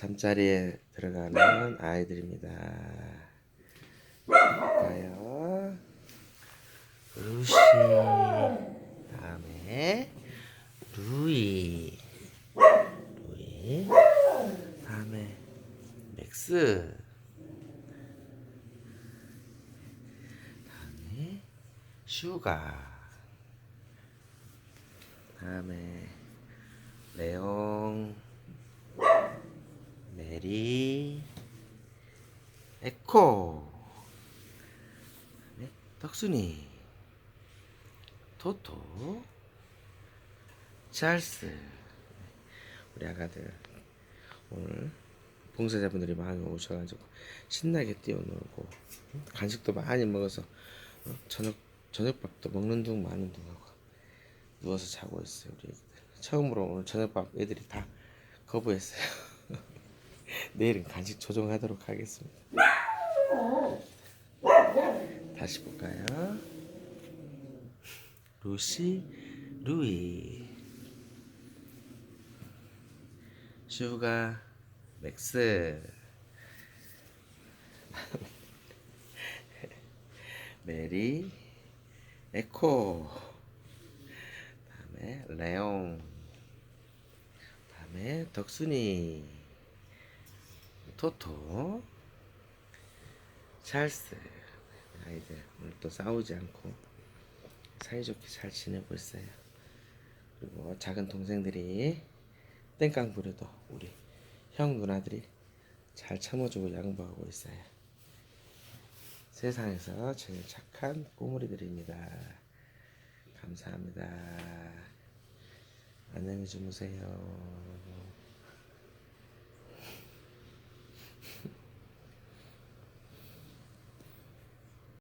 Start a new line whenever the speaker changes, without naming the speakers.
잠자리에 들어가는 아이들입니다. 볼까요? 루시. 다음에 루이. 루이. 다음에 맥스. 다음에 슈가. 다음에 레옹 메리 에코. 그다음에 덕순이. 토토. 찰스. 우리 아가들 오늘 봉사자분들이 많이 오셔가지고 신나게 뛰어놀고 간식도 많이 먹어서 어, 저녁 저녁밥도 먹는 둥 마는 둥 하고 누워서 자고 있어요 우리 애기들. 처음으로 오늘 저녁밥 애들이 다 거부했어요 내일은 간식 조정하도록 하겠습니다. 다시 볼까요? 루시 루이. 슈가 맥스. 메리 에코. 다음에 레옹. 다음에 덕순이 토토. 찰스. 아이들 오늘 또 싸우지 않고 사이좋게 잘 지내고 있어요. 그리고 작은 동생들이 땡깡 부려도 우리 형 누나들이 잘 참아주고 양보하고 있어요. 세상에서 제일 착한 꼬물이들입니다. 감사합니다. 안녕히 주무세요